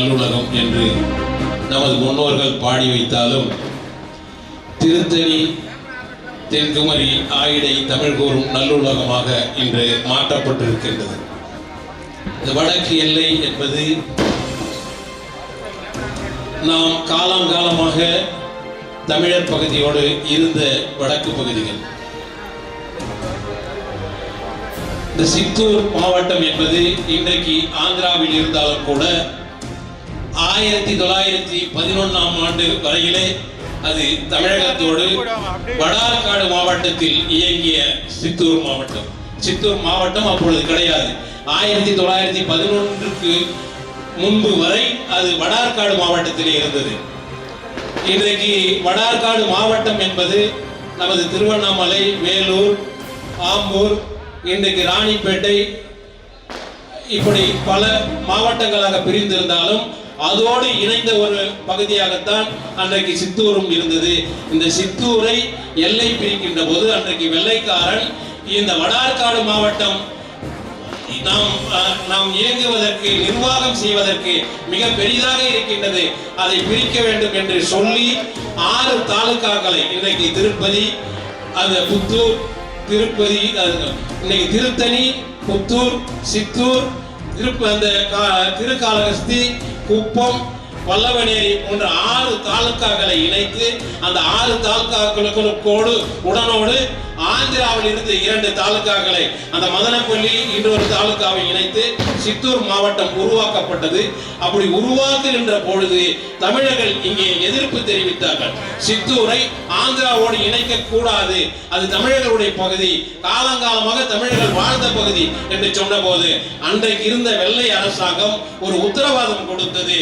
நல்லுலகம் என்று நமது முன்னோர்கள் பாடி வைத்தாலும் திருத்தணி தென்குமரி ஆயிடை தமிழ் கூறும் நல்லுலகமாக இன்று மாற்றப்பட்டிருக்கின்றது. இந்த வடக்கு எல்லை என்பது நாம் காலங்காலமாக தமிழர் பகுதியோடு இருந்த வடக்கு பகுதிகள். இந்த சித்தூர் மாவட்டம் என்பது இன்றைக்கு ஆந்திராவில் இருந்தாலும் கூட ஆயிரத்தி தொள்ளாயிரத்தி பதினொன்னாம் ஆண்டு வரையிலே அது தமிழகத்தோடு வடார்காடு மாவட்டத்தில் இயங்கிய சித்தூர் மாவட்டம். சித்தூர் மாவட்டம் அப்பொழுது கிடையாது. ஆயிரத்தி தொள்ளாயிரத்தி பதினொன்றுக்கு முன்பு வரை அது வடார்காடு மாவட்டத்திலே இருந்தது. இன்றைக்கு வடார்காடு மாவட்டம் என்பது நமது திருவண்ணாமலை வேலூர் ஆம்பூர் இன்றைக்கு ராணிப்பேட்டை இப்படி பல மாவட்டங்களாக பிரிந்திருந்தாலும் அதோடு இணைந்த ஒரு பகுதியாகத்தான் அன்றைக்கு சித்தூரும் இருந்தது. இந்த சித்தூரை எல்லை பிரிக்கின்ற போது அன்றைக்கு வெள்ளைக்காரன் இந்த வடார்காடு மாவட்டம் நாம் நாம் இயங்குவதற்கு நிர்வாகம் செய்வதற்கு மிக பெரிதாக இருக்கின்றது. அதை பிரிக்க வேண்டும் என்று சொல்லி ஆறு தாலுகாக்களை இன்றைக்கு திருப்பதி அந்த புத்தூர் திருப்பதி இன்னைக்கு திருத்தணி புத்தூர் சித்தூர் திருப்ப அந்த கா- குப்பம் பல்லவனேரி போன்ற ஆறு தாலுக்காக்களை இணைத்து அந்த ஆறு தாலுக்காக்களுக்கு உடனோடு ஆந்திராவில் இருந்து இரண்டு தாலுக்காக்களை அந்த மதனப்பள்ளி இன்னொரு தாலுக்காவை இணைத்து சித்தூர் மாவட்டம் உருவாக்கப்பட்டது. அப்படி உருவாக்குகின்ற பொழுது தமிழர்கள் இங்கே எதிர்ப்பு தெரிவித்தார்கள். சித்தூரை ஆந்திராவோடு இணைக்க கூடாது அது தமிழர்களுடைய பகுதி. காலங்காலமாக தமிழர்கள் வாழ்ந்த பகுதி என்று சொன்னபோது அன்றைக்கு இருந்த வெள்ளை அரசாங்கம் ஒரு உத்தரவாதம் கொடுத்தது.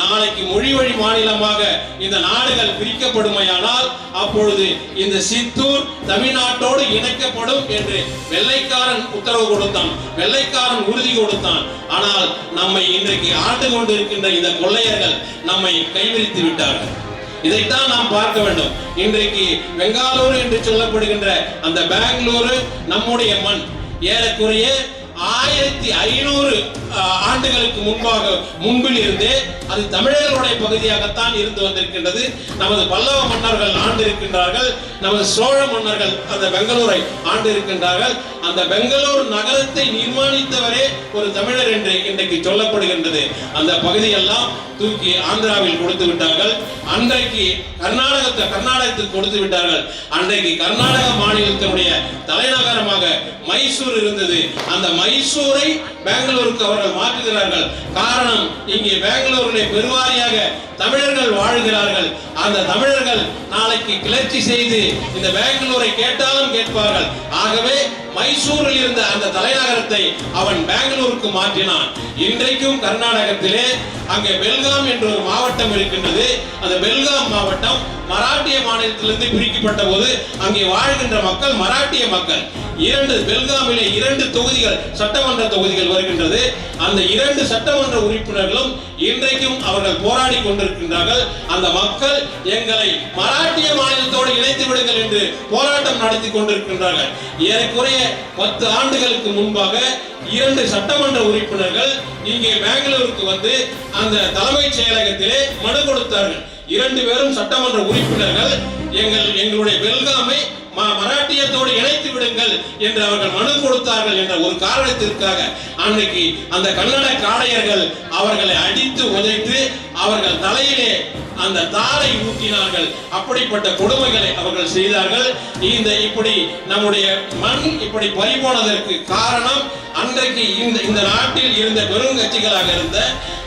நாளைக்கு மொழி வழி மாநிலமாக இந்த நாடுகள் பிரிக்கப்படுமையானால் அப்பொழுது இந்த சித்தூர் தமிழ்நாட்டோடு இணைக்கப்படும் என்று வெள்ளைக்காரன் உத்தரவு கொடுத்தான். வெள்ளைக்காரன் உறுதி கொடுத்தான். ஆனால் நம்மை இன்றைக்கு ஆண்டு கொண்டிருக்கின்ற இந்த கொள்ளையர்கள் நம்மை கைவிரித்து விட்டார்கள். இதைத்தான் நாம் பார்க்க வேண்டும். இன்றைக்கு பெங்காலூர் என்று சொல்லப்படுகின்ற அந்த பெங்களூரு நம்முடைய மண். ஏறக்குறைய ஆயிரத்தி ஐநூறு ஆண்டுகளுக்கு முன்பாக முன்பில் இருந்தே அது தமிழர்களுடைய பகுதியாகத்தான் இருந்து வந்திருக்கின்றது. நமது பல்லவ மன்னர்கள் ஆண்டு இருக்கின்றார்கள் நமது சோழ மன்னர்கள் அந்த பெங்களூரை ஆண்டு இருக்கின்றார்கள் அந்த பெங்களூர் நகரத்தை நிர்மாணித்தவரே ஒரு தமிழர் என்று இன்றைக்கு சொல்லப்படுகின்றது. அந்த பகுதியெல்லாம் தூக்கி ஆந்திராவில் கொடுத்து விட்டார்கள். அன்றைக்கு கர்நாடகத்தை கர்நாடகத்தில் கொடுத்து விட்டார்கள். அன்றைக்கு கர்நாடக மாநிலத்தினுடைய தலைநகரம் மைசூர் இருந்தது. அந்த மைசூரை பெங்களூருக்கு அவர்கள் மாற்றுகிறார்கள். காரணம் இங்கே பெங்களூரிலே பெருவாரியாக தமிழர்கள் வாழ்கிறார்கள். அந்த தமிழர்கள் நாளைக்கு கிளர்ச்சி செய்து இந்த பெங்களூரை கேட்டாலும் கேட்பார்கள். ஆகவே மைசூரில் இருந்த அந்த தலைநகரத்தை அவன் பெங்களூருக்கு மாற்றினான். இன்றைக்கும் கர்நாடகத்திலே அங்கே பெல்காம் என்ற ஒரு மாவட்டம் இருக்கின்றது. அந்த பெல்காம் மாவட்டம் மராட்டிய மாநிலத்திலிருந்து பிரிக்கப்பட்ட போது அங்கே வாழ்கின்ற மக்கள் மராட்டிய மக்கள். இரண்டு பெல்காமிலே இரண்டு தொகுதிகள் சட்டமன்ற தொகுதிகள் வருகின்றது. அந்த இரண்டு சட்டமன்ற உறுப்பினர்களும் இன்றைக்கும் அவர்கள் போராடி கொண்டிருக்கின்றார்கள். அந்த மக்கள் எங்களை மராட்டிய மாநிலத்தோடு இணைத்து விடுங்கள் என்று போராட்டம் நடத்தி கொண்டிருக்கின்றார்கள். ஏறக்குறைய பத்து ஆண்டுகளுக்கு முன்பாக இரண்டு சட்டமன்ற உறுப்பினர்கள் இங்கே பெங்களூருக்கு வந்து அந்த தலைமைச் செயலகத்திலே மனு கொடுத்தார்கள். இரண்டு பேரும் சட்டமன்ற உறுப்பினர்கள். எங்கள் எங்களுடைய பெல்காமை மராட்டியத்தோடு இணைத்து விடுங்கள் என்று அவர்கள் மனு கொடுத்தார்கள் என்ற ஒரு காரணத்திற்காக அன்னைக்கு அந்த கன்னட காளையர்கள் அவர்களை அடித்து உதைத்து அவர்கள் தலையிலே அந்த தாரை ஊட்டினார்கள். அப்படிப்பட்ட கொடுமைகளை அவர்கள் செய்தார்கள். இந்த இப்படி நம்முடைய மண் இப்படி பறிபோனதற்கு காரணம் அன்றைக்கு இந்த இந்த நாட்டில் இருந்த பெரும் கட்சிகளாக இருந்த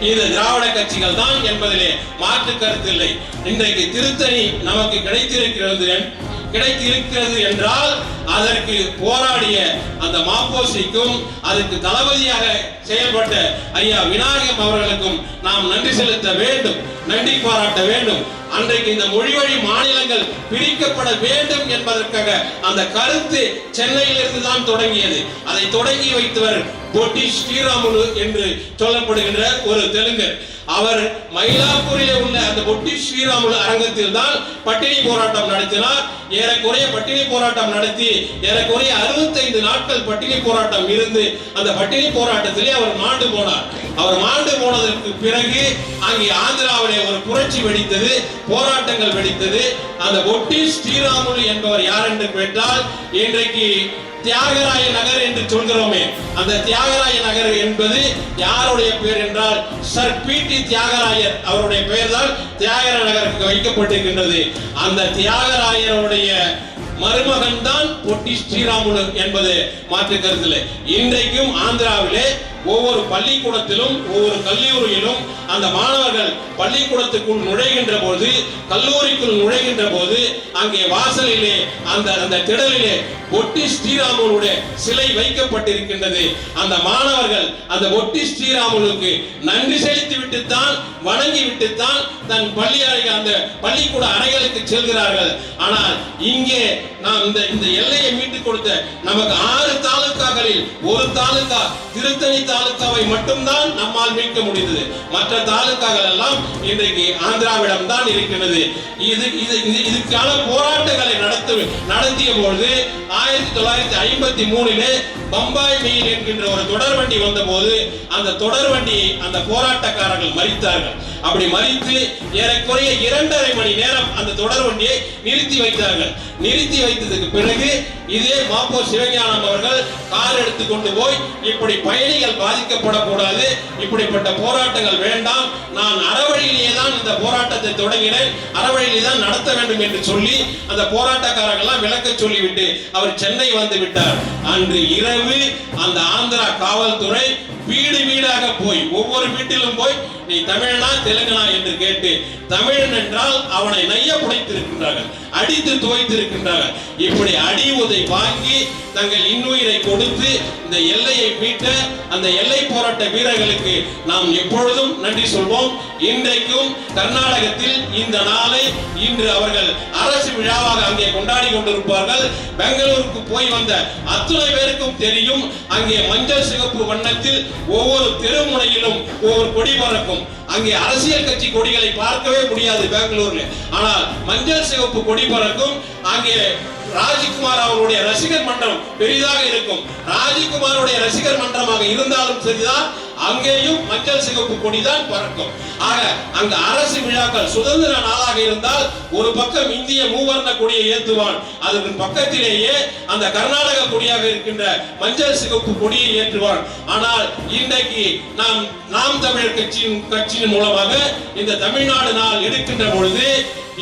இந்த திராவிட கட்சிகள் தான் என்பதிலே மாற்று கருத்தில்லை இன்றைக்கு திருத்தணி நமக்கு கிடைத்திருக்கிறது கிடைக்க கிடைத்திருக்கிறது என்றால் அதற்கு போராடிய அந்த மாப்போசிக்கும் அதற்கு தளபதியாக செயல்பட்ட ஐயா விநாயகம் அவர்களுக்கும் நாம் நன்றி செலுத்த வேண்டும் நன்றி பாராட்ட வேண்டும். அன்றைக்கு இந்த மொழிவழி மாநிலங்கள் பிரிக்கப்பட வேண்டும் என்பதற்காக அந்த கருத்து சென்னையிலிருந்து தான் தொடங்கியது. அதை தொடங்கி வைத்தவர் பொட்டி ஸ்ரீராமுலு என்று சொல்லப்படுகின்ற ஒரு தெலுங்கர். அவர் மயிலாப்பூரிலே உள்ள அந்த பொட்டி ஸ்ரீராமுலு அரங்கத்தில் தான் பட்டினி போராட்டம் நடத்தினார். ஏறக்குறைய பட்டினி போராட்டம் நடத்தி ஏறக்குறைய அறுபத்தைந்து நாட்கள் பட்டினி போராட்டம் இருந்து அந்த பட்டினி போராட்டத்திலே அவர் மாண்டு போனார். அவர் மாண்டு போனதற்கு பிறகு அங்கே ஆந்திராவிலே ஒரு புரட்சி வெடித்தது. போராட்டங்கள் வெடித்தது. அந்த ஒட்டி ஸ்ரீராமுலு என்பவர் யார் என்று கேட்டால் இன்றைக்கு தியாகராய நகர் என்று சொல்கிறோமே. அந்த தியாகராய நகர் என்பது யாருடைய பெயர் என்றால் சர் பி டி தியாகராயர் அவருடைய பெயர் தான் தியாகராய நகருக்கு வைக்கப்பட்டிருக்கின்றது. அந்த தியாகராயருடைய மருமகன் தான் பொட்டி ஸ்ரீராமுலு என்பது மாற்று கருத்தில். இன்றைக்கும் ஆந்திராவிலே ஒவ்வொரு பள்ளிக்கூடத்திலும் ஒவ்வொரு கல்லூரியிலும் அந்த மாணவர்கள் பள்ளிக்கூடத்துக்குள் நுழைகின்ற போது கல்லூரிக்குள் நுழைகின்ற போது அங்கே வாசலிலே அந்த அந்த திடலிலே ஒட்டி ஸ்ரீராமனுடைய சிலை வைக்கப்பட்டிருக்கின்றது. அந்த மாணவர்கள் அந்த ஒட்டி ஸ்ரீராமுலுக்கு நன்றி செலுத்தி விட்டுத்தான் வணங்கி விட்டுத்தான் தன் பள்ளி அறை அந்த பள்ளிக்கூட அறைகளுக்கு செல்கிறார்கள். ஆனால் இங்கே நாம் இந்த இந்த எல்லையை மீட்டுக் கொடுத்த நமக்கு ஆறு தாலுக்காக்களில் ஒரு தாலுக்கா திருத்தணி தாலுக்காவை மட்டும்தான் நம்மால் மீட்க முடிந்தது. மற்ற தாலுக்காக்கள் எல்லாம் இன்றைக்கு ஆந்திராவிடம் தான் இருக்கிறது இது இது இதுக்கான போராட்டங்களை நடத்து நடத்திய பொழுது ஆயிரத்தி தொள்ளாயிரத்தி ஐம்பத்தி மூணிலே பம்பாய் மெயில் என்கின்ற ஒரு தொடர் வண்டி வந்தபோது அந்த தொடர் வண்டியை அந்த போராட்டக்காரர்கள் மறித்தார்கள். அப்படி மறித்து ஏறக்குறைய இரண்டரை மணி நேரம் அந்த தொடர் வண்டியை நிறுத்தி வைத்தார்கள். நிறுத்தி வைத்ததுக்கு பிறகு இதே மாப்போ சிவஞானம் அவர்கள் கார் எடுத்து கொண்டு போய் இப்படி பயணிகள் பாதிக்கப்படக்கூடாது இப்படிப்பட்ட போராட்டங்கள் வேண்டாம் நான் அறவழியிலேயே தான் இந்த போராட்டத்தை தொடங்கினேன் அறவழியிலே தான் நடத்த வேண்டும் என்று சொல்லி அந்த போராட்டக்காரர்கள் எல்லாம் விளக்க சொல்லிவிட்டு அவர் சென்னை வந்து விட்டார். அன்று இரவு அந்த ஆந்திர காவல்துறை வீடு வீடாக போய் ஒவ்வொரு வீட்டிலும் போய் நீ தமிழனா தெலுங்கனா? என்று கேட்டு தமிழன் என்றால் அவனை நைய புடைத்திருக்கின்றார்கள் அடித்து துவைத்திருக்கின்றார்கள். இப்படி அடி உதை வாங்கி தங்கள் இன்னுயிரை கொடுத்து இந்த எல்லையை மீட்ட அந்த எல்லை போராட்ட வீரர்களுக்கு நாம் எப்பொழுதும் நன்றி சொல்வோம். இன்றைக்கும் கர்நாடகத்தில் இந்த நாளை இன்று அவர்கள் அரசு விழாவாக அங்கே கொண்டாடி கொண்டிருப்பார்கள். பெங்களூருக்கு போய் வந்த அத்துணை பேருக்கும் தெரியும். அங்கே மஞ்சள் சிவப்பு வண்ணத்தில் ஒவ்வொரு தெருமுனையிலும் ஒவ்வொரு கொடி பறக்கும். அங்கே அரசியல் கட்சி கொடிகளை பார்க்கவே முடியாது பெங்களூர்ல. ஆனால் மஞ்சள் சிவப்பு கொடி பறக்கும். அங்கே ராஜ்குமார் அவருடைய ரசிகர் மன்றம் பெரிதாக இருக்கும். ராஜ்குமாருடைய ரசிகர் மன்றமாக இருந்தாலும் சரிதான் அங்கேயும் மஞ்சள் சிகப்பு கொடிதான் பறக்கும். ஆக அங்க அரசு விழாக்கள் சுதந்திர நாளாக இருந்தால் ஒரு பக்கம் இந்திய மூவர்ண கொடியை ஏற்றுவான். அதற்கு பக்கத்திலேயே அந்த கர்நாடக கொடியாக இருக்கின்ற மஞ்சள் சிகப்பு கொடியை ஏற்றுவான். ஆனால் இன்றைக்கு நாம் நாம் தமிழர் கட்சியின் கட்சியின் மூலமாக இந்த தமிழ்நாடு நாள் எடுக்கின்ற பொழுது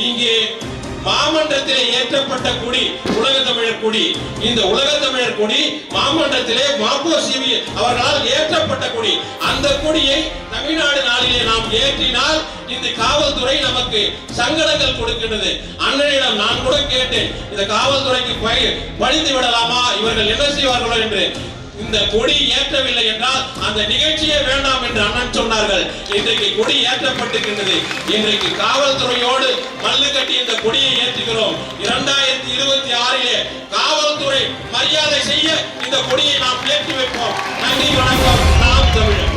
இங்கே மாமன்றத்திலே ஏற்றப்பட்ட கொடி உலக தமிழர் கொடி. இந்த உலக தமிழர் கொடி மாமன்றத்திலே மாப்போ சிவி அவர்களால் ஏற்றப்பட்ட கொடி. அந்த கொடியை தமிழ்நாடு நாளிலே நாம் ஏற்றினால் இந்த காவல்துறை நமக்கு சங்கடங்கள் கொடுக்கின்றது. அண்ணனிடம் நான் கூட கேட்டேன் இந்த காவல்துறைக்கு பய- பணிந்து விடலாமா? இவர்கள் என்ன செய்வார்களோ என்று. இந்த கொடி ஏற்றவில்லை என்றால் அந்த நிகழ்ச்சியே வேண்டாம் என்று அண்ணன் சொன்னார்கள். இன்றைக்கு கொடி ஏற்றப்பட்டிருக்கின்றது. இன்றைக்கு காவல்துறையோடு மல்லு கட்டி இந்த கொடியை ஏற்றுகிறோம். இரண்டாயிரத்தி இருபத்தி ஆறிலே காவல்துறை மரியாதை செய்ய இந்த கொடியை நாம் ஏற்றி வைப்போம். நன்றி வணக்கம். நாம் தமிழர்.